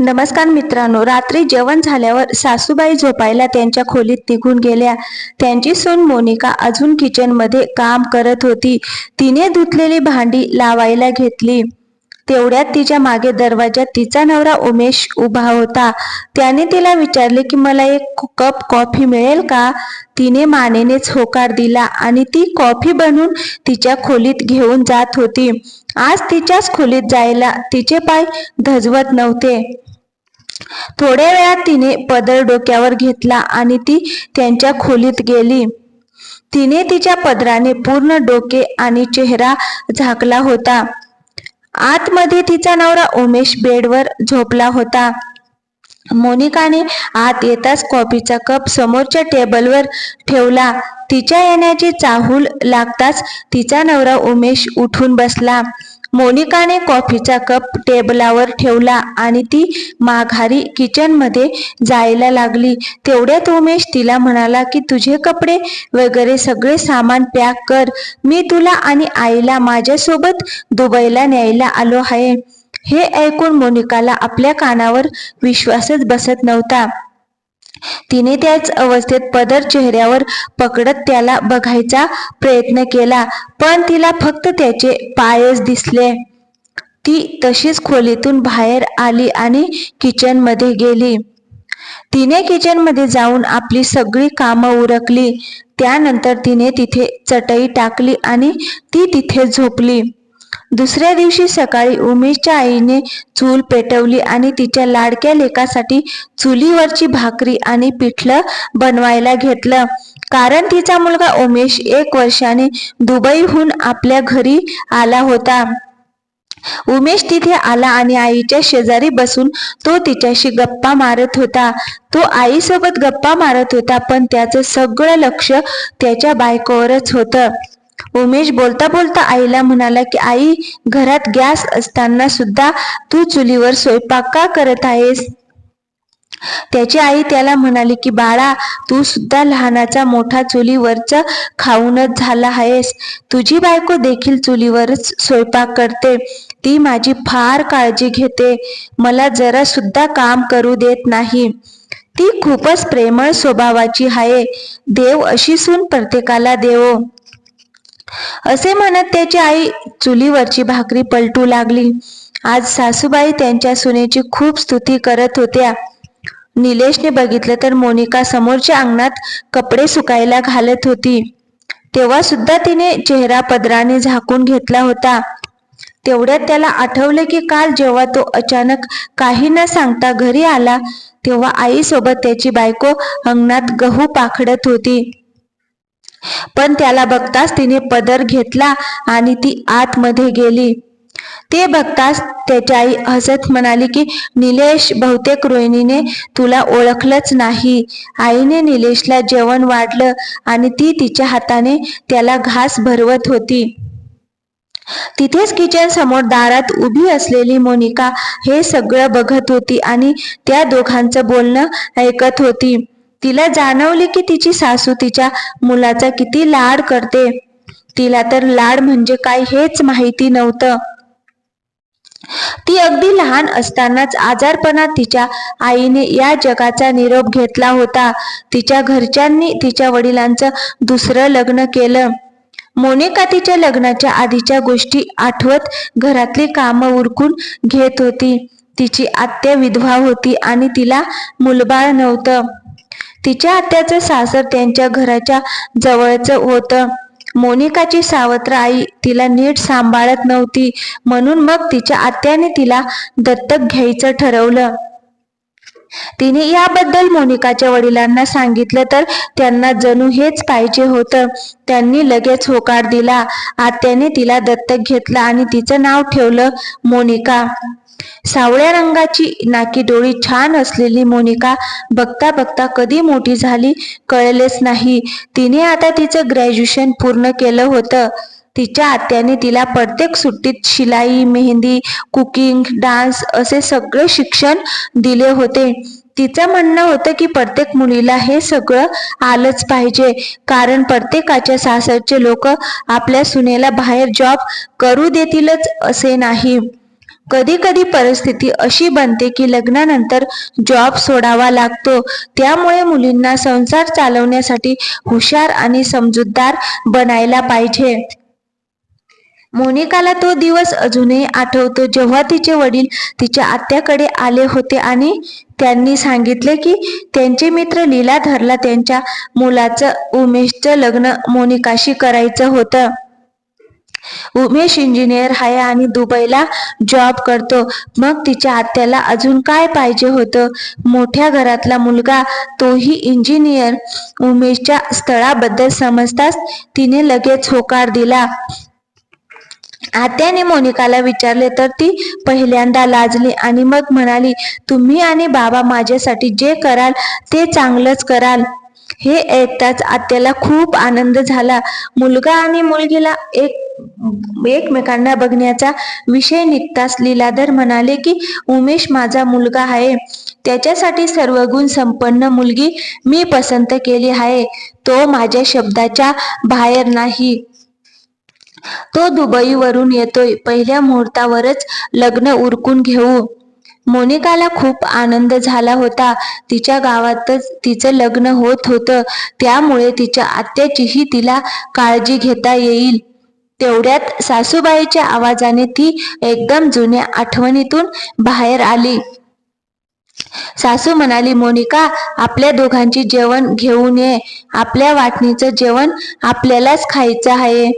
नमस्कार मित्रांनो रात्री जेवण झाल्यावर सासूबाई झोपायला त्यांच्या खोलीत निघून गेल्या. त्यांची सून मोनिका अजून किचनमध्ये काम करत होती. तिने धुतलेली भांडी लावायला घेतली. तेवढ्यात तिच्यामागे दरवाजात तिचा नवरा उमेश उभा होता. त्याने तिला विचारले की मला एक कप कॉफी मिळेल का? तिने मानेनेच होकार दिला आणि ती कॉफी बनवून तिच्या खोलीत घेऊन जात होती. आज तिच्याच खोलीत जायला तिचे पाय धजवत नव्हते. थोड्या वेळात तिने पदर डोक्यावर घेतला आणि ती त्यांच्या खोलीत गेली. तिने तिच्या पदराने पूर्ण डोके आणि चेहरा झाकला होता. आतमध्ये तिचा नवरा उमेश बेडवर झोपला होता. मोनिकाने आत येताच कॉफीचा कप समोरच्या टेबलवर ठेवला. तिच्या येण्याची चाहूल लागताच तिचा नवरा उमेश उठून बसला. मोनिकाने कॉफीचा कप टेबलावर ठेवला आणि ती माघारी किचनमध्ये जायला लागली. तेवढ्यात उमेश तिला म्हणाला की तुझे कपडे वगैरे सगळे सामान पॅक कर. मी तुला आणि आईला माझ्यासोबत दुबईला न्यायला आलो आहे. हे ऐकून मोनिकाला आपल्या कानावर विश्वासच बसत नव्हता. तिने त्याच अवस्थेत पदर चेहऱ्यावर पकडत त्याला बघायचा प्रयत्न केला पण तिला फक्त त्याचे पायच दिसले. ती तशीच खोलीतून बाहेर आली आणि किचनमध्ये गेली. तिने किचनमध्ये जाऊन आपली सगळी कामं उरकली. त्यानंतर तिने तिथे चटई टाकली आणि ती तिथे झोपली. दुसऱ्या दिवशी सकाळी उमेशच्या आईने चूल पेटवली आणि तिच्या लाडक्या लेकासाठी चुलीवरची भाकरी आणि पिठलं बनवायला घेतलं. कारण तिचा मुलगा उमेश एक वर्षाने दुबईहून आपल्या घरी आला होता. उमेश तिथे आला आणि आईच्या शेजारी बसून तो तिच्याशी गप्पा मारत होता. तो आईसोबत गप्पा मारत होता पण त्याचं सगळं लक्ष त्याच्या बायकोवरच होतं. उमेश बोलता बोलता आईला म्हणाला की आई घरात गॅस असताना सुद्धा तू चुलीवर स्वयंपाक का करत आहेस? त्याची आई त्याला म्हणाली की बाळा तू सुद्धा लहानाचा मोठा चुलीवरच खाऊनच झाला आहेस. तुझी बायको देखील चुलीवरच स्वयंपाक करते. ती माझी फार काळजी घेते. मला जरा सुद्धा काम करू देत नाही. ती खूपच प्रेमळ स्वभावाची आहे. देव अशी सून प्रत्येकाला देवो. असे म्हणत त्याची आई चुलीवरची भाकरी पलटू लागली. आज सासूबाई त्यांच्या सुनेची खूप स्तुती करत होत्या. निलेशने बघितलं तर मोनिका समोरच्या अंगणात कपडे सुकायला घालत होती. तेव्हा सुद्धा तिने चेहरा पदराने झाकून घेतला होता. तेवढ्यात त्याला आठवलं की काल जेव्हा तो अचानक काही न सांगता घरी आला तेव्हा आईसोबत त्याची बायको अंगणात गहू पाखडत होती. पण त्याला बघताच तिने पदर घेतला आणि ती आतमध्ये गेली. ते बघताच त्याची आई हसत म्हणाली की निलेश बहुतेक रोहिणीने तुला ओळखलंच नाही. आईने निलेशला जेवण वाढलं आणि ती तिच्या हाताने त्याला घास भरवत होती. तिथेच किचन समोर दारात उभी असलेली मोनिका हे सगळं बघत होती आणि त्या दोघांचं बोलणं ऐकत होती. तिला जाणवले की तिची सासू तिच्या मुलाचा किती लाड करते. तिला तर लाड म्हणजे काय हेच माहिती नव्हतं. ती अगदी लहान असतानाच आजारपणात तिच्या आईने या जगाचा निरोप घेतला होता. तिच्या घरच्यांनी तिच्या वडिलांचं दुसरं लग्न केलं. मोनिका तिच्या लग्नाच्या आधीच्या गोष्टी आठवत घरातली कामं उरकून घेत होती. तिची आत्या विधवा होती आणि तिला मुलबाळ नव्हतं. तिच्या आत्याचं सासर त्यांच्या घराच्या जवळच होतं. मोनिकाची सावत्र आई तिला नीट सांभाळत नव्हती म्हणून मग तिच्या आत्याने तिला दत्तक घ्यायचं ठरवलं. तिने याबद्दल मोनिकाच्या वडिलांना सांगितलं तर त्यांना जणू हेच पाहिजे होतं. त्यांनी लगेच होकार दिला. आत्याने तिला दत्तक घेतला आणि तिचं नाव ठेवलं मोनिका. सावळ्या रंगाची नाकी डोळी छान असलेली मोनिका बघता बघता कधी मोठी झाली कळलेच नाही. तिने आता तिचं ग्रॅज्युएशन पूर्ण केलं होतं. तिच्या आत्याने तिला प्रत्येक सुट्टीत शिलाई मेहंदी कुकिंग डान्स असे सगळे शिक्षण दिले होते. तिचं म्हणणं होतं की प्रत्येक मुलीला हे सगळं आलंच पाहिजे. कारण प्रत्येकाच्या सासरचे लोक आपल्या सुनेला बाहेर जॉब करू देतीलच असे नाही. कधी कधी परिस्थिती अशी बनते की लग्नानंतर जॉब सोडावा लागतो. त्यामुळे मुलींना संसार चालवण्यासाठी हुशार आणि समजूतदार बनायला पाहिजे. मोनिकाला तो दिवस अजूनही आठवतो. जेव्हा तिचे वडील तिच्या आत्याकडे आले होते आणि त्यांनी सांगितले की त्यांचे मित्र लीलाधरला त्यांच्या मुलाचं उमेशचं लग्न मोनिकाशी करायचं होतं. उमेश इंजिनियर आहे आणि दुबईला जॉब करतो. मग तिच्या आत्याला अजून काय पाहिजे होतं? मोठ्या घरातला मुलगा तोही इंजिनियर. उमेशच्या स्थळाबद्दल समजताच तिने लगेच होकार दिला. आत्याने मोनिकाला विचारले तर ती पहिल्यांदा लाजली आणि मग म्हणाली तुम्ही आणि बाबा माझ्यासाठी जे कराल ते चांगलंच कराल. हे ऐकताच आत्याला खूप आनंद झाला. मुलगा आणि मुलगीला एक एकमेकांना बघण्याचा विषय निघताच लीलाधर म्हणाले की उमेश माझा मुलगा आहे. त्याच्यासाठी सर्व गुण संपन्न मुलगी मी पसंत केली आहे. तो माझ्या शब्दाच्या बाहेर नाही. तो दुबईवरून येतोय. पहिल्या मुहूर्तावरच लग्न उरकून घेऊ. मोनिकाला खूप आनंद झाला होता. तिच्या गावातच तिचं लग्न होत होतं. त्यामुळे तिच्या आत्याचीही तिला काळजी घेता येईल. तेवढ्यात सासूबाईच्या आवाजाने ती एकदम जुन्या आठवणीतून बाहेर आली. सासू म्हणाली मोनिका आपल्या दोघांची जेवण घेऊन ये. आपल्या वाटणीचं जेवण आपल्यालाच खायचं आहे.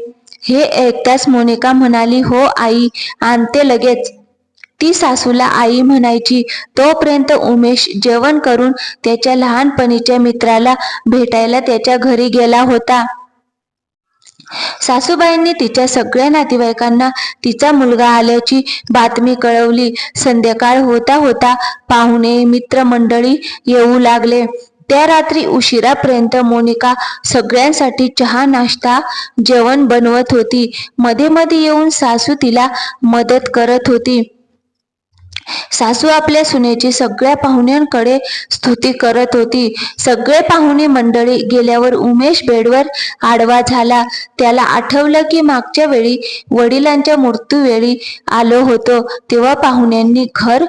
हे ऐकताच मोनिका म्हणाली हो आई आणते लगेच. ती सासूला आई म्हणायची तोपर्यंत उमेश जेवण करून त्याच्या लहानपणीच्या मित्राला भेटायला त्याच्या घरी गेला होता. सासूबाईंनी तिच्या सगळ्या नातेवाईकांना तिचा मुलगा आल्याची बातमी कळवली. संध्याकाळ होता होता पाहुणे मित्रमंडळी येऊ लागले. त्या रात्री उशिरापर्यंत मोनिका सगळ्यांसाठी चहा नाश्ता जेवण बनवत होती. मध्ये मध्ये येऊन सासू तिला मदत करत होती. सासू आपल्या सुनेची सगळ्या पाहुण्यांकडे स्तुती करत होती. सगळे पाहुणे मंडळी गेल्यावर उमेश बेडवर आडवा झाला. त्याला आठवलं की मागच्या वेळी वडिलांच्या मृत्यूवेळी आलो होतो. तेव्हा पाहुण्यांनी घर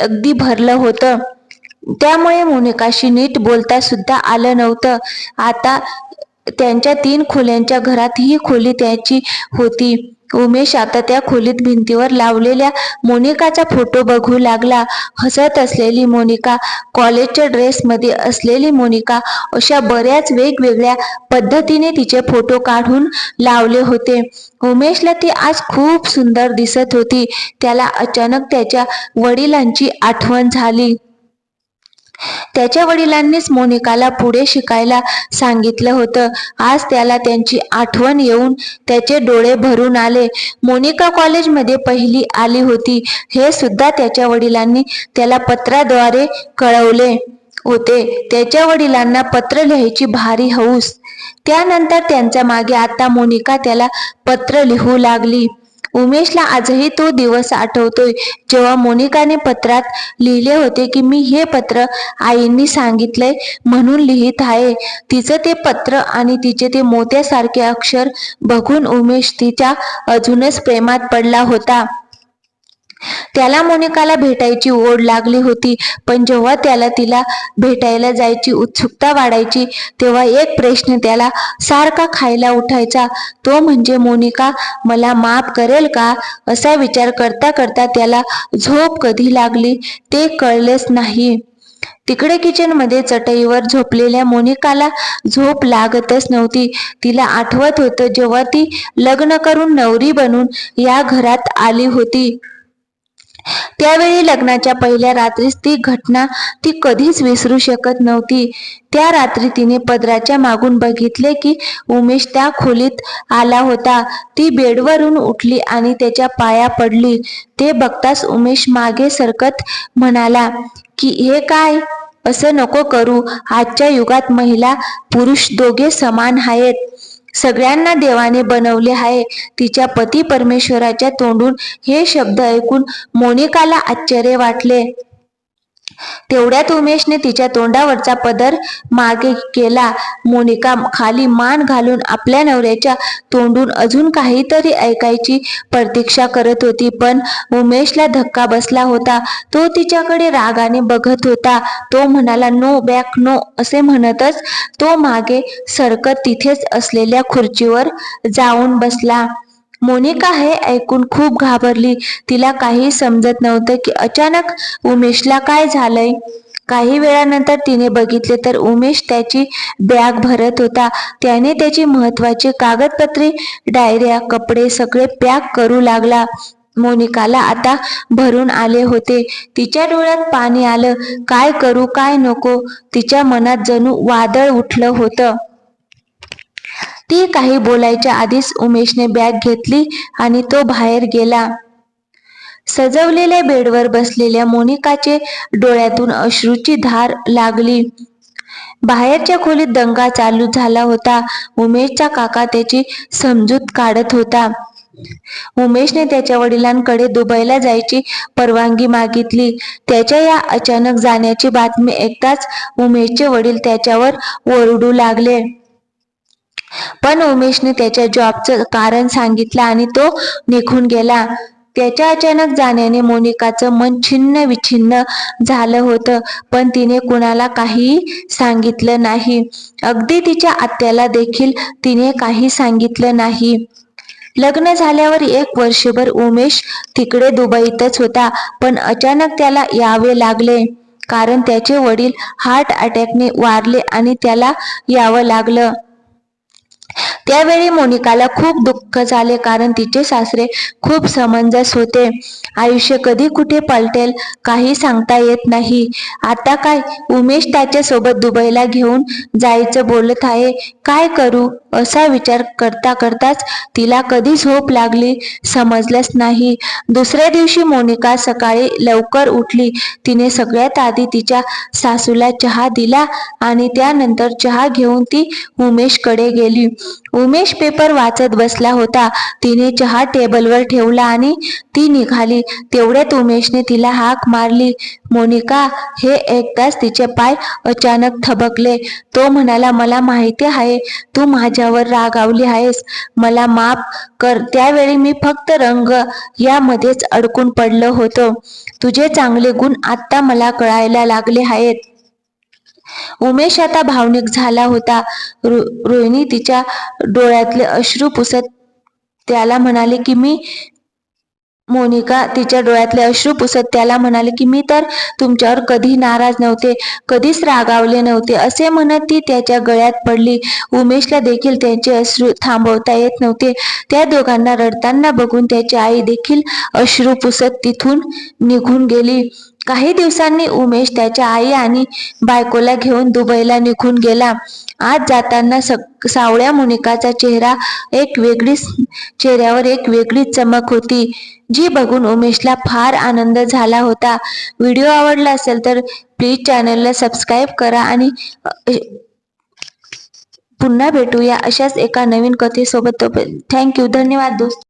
अगदी भरलं होतं. त्यामुळे मोनिकाशी नीट बोलता सुद्धा आलं नव्हतं. आता त्यांच्या तीन खोल्यांच्या घरात ही खोली त्याची होती. उमेश आता त्या खोलीत भिंतीवर लावलेल्या मोनिकाचा फोटो बघू लागला. हसत असलेली मोनिका कॉलेजच्या ड्रेसमध्ये असलेली मोनिका अशा बऱ्याच वेगवेगळ्या पद्धतीने तिचे फोटो काढून लावले होते. उमेशला ती आज खूप सुंदर दिसत होती. त्याला अचानक त्याच्या वडिलांची आठवण झाली. त्याच्या वडिलांनीच मोनिकाला पुढे शिकायला सांगितलं होतं. आज त्याला त्यांची आठवण येऊन त्याचे डोळे भरून आले. मोनिका कॉलेजमध्ये पहिली आली होती. हे सुद्धा त्याच्या वडिलांनी त्याला पत्राद्वारे कळवले होते. त्याच्या वडिलांना पत्र लिहायची भारी हौस. त्यानंतर त्यांच्या मागे आता मोनिका त्याला पत्र लिहू लागली. उमेशला आजही तो दिवस आठवतोय. जेव्हा मोनिकाने पत्रात लिहिले होते की मी हे पत्र आईंनी सांगितलंय म्हणून लिहित आहे. तिचं ते पत्र आणि तिचे ते मोत्यासारखे अक्षर बघून उमेश तिच्या अजूनच प्रेमात पडला होता. त्याला मोनिकाला भेटायची ओढ लागली होती. पण जेव्हा त्याला तिला भेटायला जायची उत्सुकता वाढायची तेव्हा एक प्रश्न त्याला सारखा खायला उठायचा. तो म्हणजे मोनिका मला माफ करेल का? असा विचार करता करता त्याला झोप कधी लागली ते कळलेच नाही. तिकडे किचनमध्ये चटईवर झोपलेल्या मोनिकाला झोप लागतच नव्हती. तिला आठवत होतं जेव्हा ती लग्न करून नवरी बनून या घरात आली होती. त्यावेळी लग्नाच्या पहिल्या रात्रीच ती घटना ती कधीच विसरू शकत नव्हती. त्या रात्री तिने पदराच्या मागून बघितले की उमेश त्या खोलीत आला होता. ती बेडवरून उठली आणि त्याच्या पाया पडली. ते बघताच उमेश मागे सरकत म्हणाला की हे काय? असं नको करू. आजच्या युगात महिला पुरुष दोघे समान आहेत. सगळ्यांना देवाने बनवले आहे. तिच्या पती परमेश्वराच्या तोंडून हे शब्द ऐकून मोनिकाला आश्चर्य वाटले. तेवढ्यात उमेशने तिच्या तोंडावरचा पदर मागे केला. मोनिका खाली मान घालून आपल्या नवऱ्याच्या तोंडून अजून काहीतरी ऐकायची प्रतीक्षा करत होती. पण उमेशला धक्का बसला होता. तो तिच्याकडे रागाने बघत होता. तो म्हणाला नो बॅक नो असे म्हणतच तो मागे सरकत तिथेच असलेल्या खुर्चीवर जाऊन बसला. मोनिका हे ऐकून खूप घाबरली. तिला काही समजत नव्हतं की अचानक उमेशला काय झालंय. काही वेळानंतर तिने बघितले तर उमेश त्याची बॅग भरत होता. त्याने त्याची महत्वाची कागदपत्रे डायऱ्या कपडे सगळे पॅक करू लागला. मोनिकाला आता भरून आले होते. तिच्या डोळ्यात पाणी आलं. काय करू काय नको? तिच्या मनात जणू वादळ उठलं होतं. ती काही बोलायच्या आधीच उमेशने बॅग घेतली आणि तो बाहेर गेला. सजवलेल्या बेडवर बसलेल्या मोनिकाचे डोळ्यातून अश्रूची धार लागली. बाहेरच्या खोलीत दंगा चालू झाला होता. उमेशचा काका त्याची समजूत काढत होता. उमेशने त्याच्या वडिलांकडे दुबईला जायची परवानगी मागितली. त्याच्या या अचानक जाण्याची बातमी ऐकताच उमेशचे वडील त्याच्यावर ओरडू लागले. पण उमेशने त्याच्या जॉबचं कारण सांगितलं आणि तो निघून गेला. त्याच्या अचानक जाण्याने मोनिकाचं मन छिन्न विछिन्न झालं होतं पण तिने कुणाला काहीही सांगितलं नाही. अगदी तिच्या आत्याला देखील तिने काही सांगितलं नाही. लग्न झाल्यावर एक वर्षभर उमेश तिकडे दुबईतच होता पण अचानक त्याला यावे लागले कारण त्याचे वडील हार्ट अटॅकने वारले आणि त्याला यावं लागलं. त्यावेळी मोनिकाला खूप दुःख झाले कारण तिचे सासरे खूप समंजस होते. आयुष्य कधी कुठे पलटेल काही सांगता येत नाही. आता काय? उमेश त्याच्या सोबत दुबईला घेऊन जायचं बोलत आहे. काय करू? असा विचार करता करताच तिला कधी झोप लागली समजलंच नाही. दुसऱ्या दिवशी मोनिका सकाळी लवकर उठली. तिने सगळ्यात आधी तिच्या सासूला चहा दिला आणि त्यानंतर चहा घेऊन ती उमेशकडे गेली. उमेश पेपर वाचत बसला होता. तिने चहा टेबलवर ठेवला आणि ती निघाली. तेवढ्यात उमेशने तिला हाक मारली. मोनिका हे ऐकताच तिचे पाय अचानक थबकले. तो म्हणाला मला माहिती आहे तू माझ्या माझ्यावर रागावली आहेस? मला माफ कर. त्यावेळी मी फक्त रंग यामध्येच अडकून पडलो होतो. तुझे चांगले गुण आत्ता मला कळायला लागले आहेत. उमेश आता भावनिक झाला होता. रो- रोहिणी तिच्या डोळ्यातले अश्रू पुसत त्याला म्हणाले की मी मोनिका तिच्या डोळ्यातले अश्रू पुसत त्याला म्हणाले की मी तर तुमच्यावर कधी नाराज नव्हते कधीच रागावले नव्हते असे म्हणत ती त्याच्या गळ्यात पडली. उमेशला देखील त्यांचे अश्रू थांबवता येत नव्हते. त्या दोघांना रडताना बघून त्याची आई देखील अश्रू पुसत तिथून निघून गेली. काही दिवसांनी उमेश त्याच्या आई आणि बायकोला घेऊन दुबईला निघून गेला. आज जाताना सावळ्या मोनिकाचा चेहरा एक वेगळीच चेहऱ्यावर एक वेगळीच चमक होती. जी बघून उमेशला फार आनंद झाला होता. व्हिडिओ आवडला असेल तर प्लीज चॅनलला सबस्क्राईब करा आणि पुन्हा भेटूया अशाच एका नवीन कथेसोबत. थँक्यू धन्यवाद दोस्त.